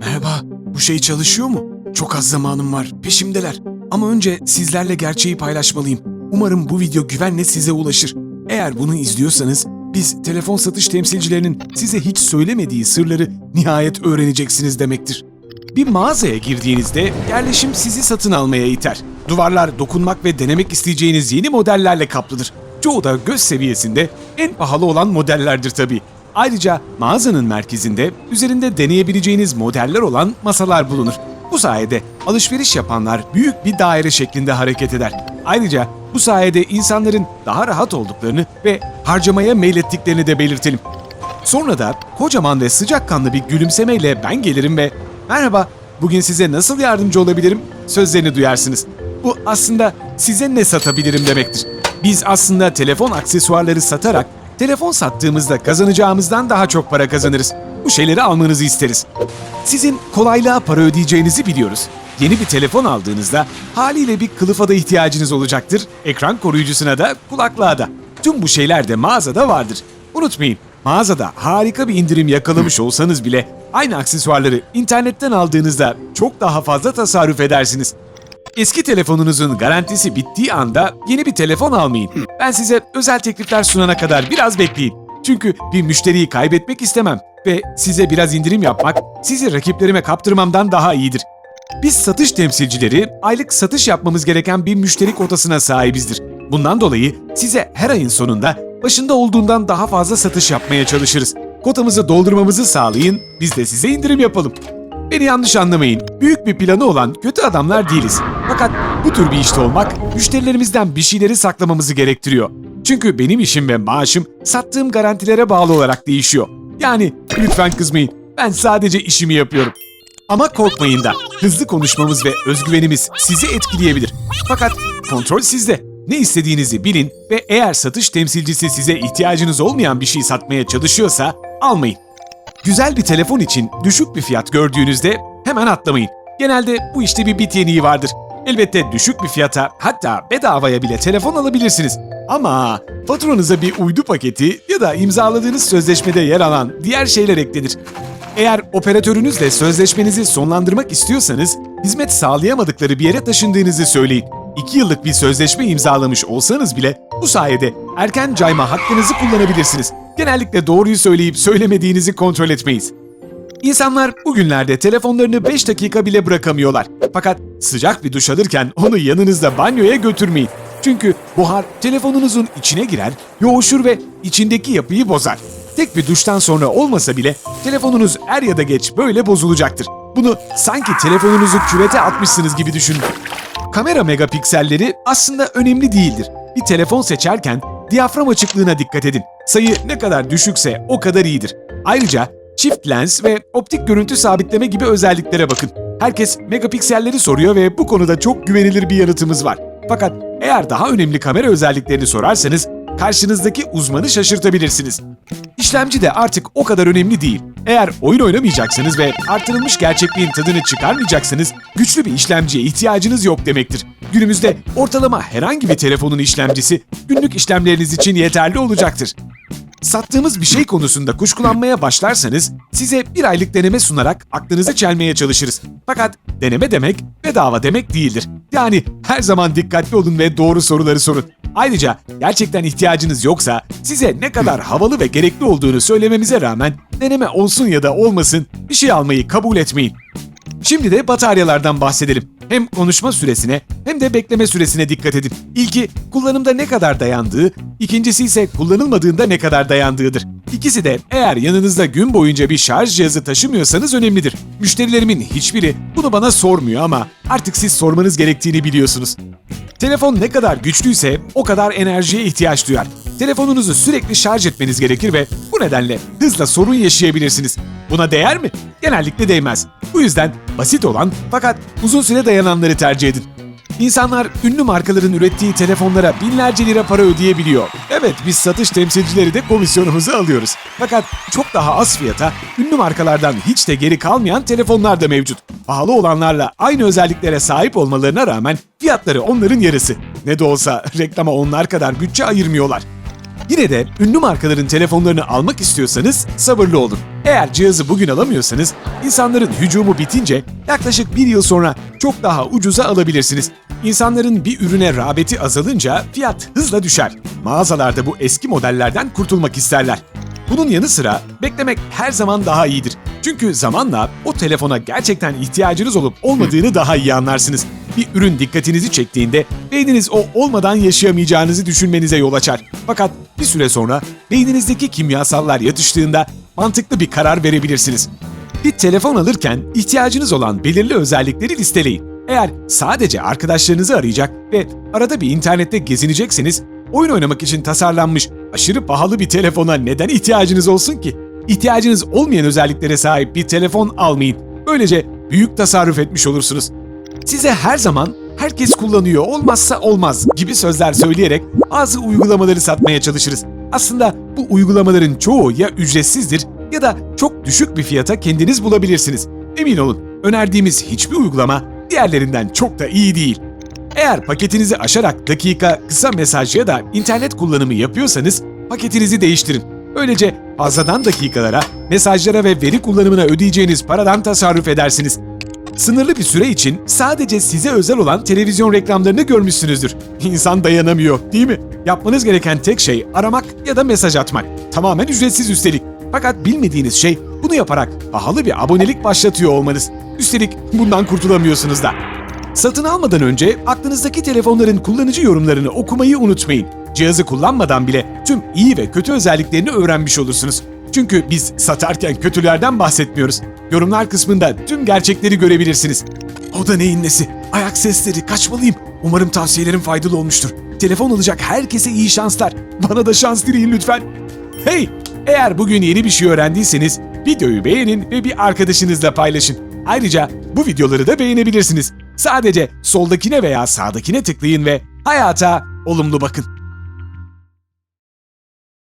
Merhaba, bu şey çalışıyor mu? Çok az zamanım var, peşimdeler. Ama önce sizlerle gerçeği paylaşmalıyım. Umarım bu video güvenle size ulaşır. Eğer bunu izliyorsanız, biz telefon satış temsilcilerinin size hiç söylemediği sırları nihayet öğreneceksiniz demektir. Bir mağazaya girdiğinizde yerleşim sizi satın almaya iter. Duvarlar dokunmak ve denemek isteyeceğiniz yeni modellerle kaplıdır. Çoğu da göz seviyesinde en pahalı olan modellerdir tabii. Ayrıca mağazanın merkezinde üzerinde deneyebileceğiniz modeller olan masalar bulunur. Bu sayede alışveriş yapanlar büyük bir daire şeklinde hareket eder. Ayrıca bu sayede insanların daha rahat olduklarını ve harcamaya meylettiklerini de belirtelim. Sonra da kocaman ve sıcakkanlı bir gülümsemeyle ben gelirim ve "Merhaba, bugün size nasıl yardımcı olabilirim?" sözlerini duyarsınız. Bu aslında size ne satabilirim demektir. Biz aslında telefon aksesuarları satarak telefon sattığımızda kazanacağımızdan daha çok para kazanırız. Bu şeyleri almanızı isteriz. Sizin kolaylığa para ödeyeceğinizi biliyoruz. Yeni bir telefon aldığınızda haliyle bir kılıfa da ihtiyacınız olacaktır. Ekran koruyucusuna da, kulaklığa da. Tüm bu şeyler de mağazada vardır. Unutmayın, mağazada harika bir indirim yakalamış olsanız bile aynı aksesuarları internetten aldığınızda çok daha fazla tasarruf edersiniz. Eski telefonunuzun garantisi bittiği anda yeni bir telefon almayın. Ben size özel teklifler sunana kadar biraz bekleyin. Çünkü bir müşteriyi kaybetmek istemem ve size biraz indirim yapmak sizi rakiplerime kaptırmamdan daha iyidir. Biz satış temsilcileri aylık satış yapmamız gereken bir müşteri kotasına sahibizdir. Bundan dolayı size her ayın sonunda başında olduğundan daha fazla satış yapmaya çalışırız. Kotamızı doldurmamızı sağlayın, biz de size indirim yapalım. Beni yanlış anlamayın. Büyük bir planı olan kötü adamlar değiliz. Fakat bu tür bir işte olmak müşterilerimizden bir şeyleri saklamamızı gerektiriyor. Çünkü benim işim ve maaşım sattığım garantilere bağlı olarak değişiyor. Yani lütfen kızmayın. Ben sadece işimi yapıyorum. Ama korkmayın da hızlı konuşmamız ve özgüvenimiz sizi etkileyebilir. Fakat kontrol sizde. Ne istediğinizi bilin ve eğer satış temsilcisi size ihtiyacınız olmayan bir şey satmaya çalışıyorsa almayın. Güzel bir telefon için düşük bir fiyat gördüğünüzde hemen atlamayın. Genelde bu işte bir bit yeniği vardır. Elbette düşük bir fiyata hatta bedavaya bile telefon alabilirsiniz. Ama faturanıza bir uydu paketi ya da imzaladığınız sözleşmede yer alan diğer şeyler eklenir. Eğer operatörünüzle sözleşmenizi sonlandırmak istiyorsanız hizmet sağlayamadıkları bir yere taşındığınızı söyleyin. 2 yıllık bir sözleşme imzalamış olsanız bile bu sayede erken cayma hakkınızı kullanabilirsiniz. Genellikle doğruyu söyleyip söylemediğinizi kontrol etmeyiz. İnsanlar bugünlerde telefonlarını 5 dakika bile bırakamıyorlar. Fakat sıcak bir duş alırken onu yanınızda banyoya götürmeyin. Çünkü buhar telefonunuzun içine girer, yoğuşur ve içindeki yapıyı bozar. Tek bir duştan sonra olmasa bile telefonunuz er ya da geç böyle bozulacaktır. Bunu sanki telefonunuzu küvete atmışsınız gibi düşünün. Kamera megapikselleri aslında önemli değildir. Bir telefon seçerken diyafram açıklığına dikkat edin. Sayı ne kadar düşükse o kadar iyidir. Ayrıca çift lens ve optik görüntü sabitleme gibi özelliklere bakın. Herkes megapikselleri soruyor ve bu konuda çok güvenilir bir yanıtımız var. Fakat eğer daha önemli kamera özelliklerini sorarsanız karşınızdaki uzmanı şaşırtabilirsiniz. İşlemci de artık o kadar önemli değil. Eğer oyun oynamayacaksanız ve artırılmış gerçekliğin tadını çıkarmayacaksanız güçlü bir işlemciye ihtiyacınız yok demektir. Günümüzde ortalama herhangi bir telefonun işlemcisi günlük işlemleriniz için yeterli olacaktır. Sattığımız bir şey konusunda kuşkulanmaya başlarsanız size bir aylık deneme sunarak aklınızı çelmeye çalışırız. Fakat deneme demek bedava demek değildir. Yani her zaman dikkatli olun ve doğru soruları sorun. Ayrıca gerçekten ihtiyacınız yoksa size ne kadar havalı ve gerekli olduğunu söylememize rağmen deneme olsun ya da olmasın bir şey almayı kabul etmeyin. Şimdi de bataryalardan bahsedelim. Hem konuşma süresine hem de bekleme süresine dikkat edin. İlki kullanımda ne kadar dayandığı, ikincisi ise kullanılmadığında ne kadar dayandığıdır. İkisi de eğer yanınızda gün boyunca bir şarj cihazı taşımıyorsanız önemlidir. Müşterilerimin hiçbiri bunu bana sormuyor ama artık siz sormanız gerektiğini biliyorsunuz. Telefon ne kadar güçlüyse o kadar enerjiye ihtiyaç duyar. Telefonunuzu sürekli şarj etmeniz gerekir ve bu nedenle hızla sorun yaşayabilirsiniz. Buna değer mi? Genellikle değmez. Bu yüzden basit olan fakat uzun süre dayananları tercih edin. İnsanlar ünlü markaların ürettiği telefonlara binlerce lira para ödeyebiliyor. Evet biz satış temsilcileri de komisyonumuzu alıyoruz. Fakat çok daha az fiyata ünlü markalardan hiç de geri kalmayan telefonlar da mevcut. Pahalı olanlarla aynı özelliklere sahip olmalarına rağmen fiyatları onların yarısı. Ne de olsa reklama onlar kadar bütçe ayırmıyorlar. Yine de ünlü markaların telefonlarını almak istiyorsanız sabırlı olun. Eğer cihazı bugün alamıyorsanız insanların hücumu bitince yaklaşık bir yıl sonra çok daha ucuza alabilirsiniz. İnsanların bir ürüne rağbeti azalınca fiyat hızla düşer. Mağazalarda bu eski modellerden kurtulmak isterler. Bunun yanı sıra beklemek her zaman daha iyidir. Çünkü zamanla o telefona gerçekten ihtiyacınız olup olmadığını daha iyi anlarsınız. Bir ürün dikkatinizi çektiğinde beyniniz o olmadan yaşayamayacağınızı düşünmenize yol açar. Fakat bir süre sonra beyninizdeki kimyasallar yatıştığında mantıklı bir karar verebilirsiniz. Bir telefon alırken ihtiyacınız olan belirli özellikleri listeleyin. Eğer sadece arkadaşlarınızı arayacak ve arada bir internette gezinecekseniz oyun oynamak için tasarlanmış aşırı pahalı bir telefona neden ihtiyacınız olsun ki? İhtiyacınız olmayan özelliklere sahip bir telefon almayın. Böylece büyük tasarruf etmiş olursunuz. Size her zaman herkes kullanıyor olmazsa olmaz gibi sözler söyleyerek bazı uygulamaları satmaya çalışırız. Aslında bu uygulamaların çoğu ya ücretsizdir ya da çok düşük bir fiyata kendiniz bulabilirsiniz. Emin olun önerdiğimiz hiçbir uygulama diğerlerinden çok da iyi değil. Eğer paketinizi aşarak dakika, kısa mesaj ya da internet kullanımı yapıyorsanız paketinizi değiştirin. Böylece fazladan dakikalara, mesajlara ve veri kullanımına ödeyeceğiniz paradan tasarruf edersiniz. Sınırlı bir süre için sadece size özel olan televizyon reklamlarını görmüşsünüzdür. İnsan dayanamıyor, değil mi? Yapmanız gereken tek şey aramak ya da mesaj atmak. Tamamen ücretsiz üstelik. Fakat bilmediğiniz şey bunu yaparak pahalı bir abonelik başlatıyor olmanız. Üstelik bundan kurtulamıyorsunuz da. Satın almadan önce aklınızdaki telefonların kullanıcı yorumlarını okumayı unutmayın. Cihazı kullanmadan bile tüm iyi ve kötü özelliklerini öğrenmiş olursunuz. Çünkü biz satarken kötülerden bahsetmiyoruz. Yorumlar kısmında tüm gerçekleri görebilirsiniz. O da neyin nesi? Ayak sesleri, kaçmalıyım. Umarım tavsiyelerim faydalı olmuştur. Telefon alacak herkese iyi şanslar. Bana da şans dileyin lütfen. Hey! Eğer bugün yeni bir şey öğrendiyseniz videoyu beğenin ve bir arkadaşınızla paylaşın. Ayrıca bu videoları da beğenebilirsiniz. Sadece soldakine veya sağdakine tıklayın ve hayata olumlu bakın.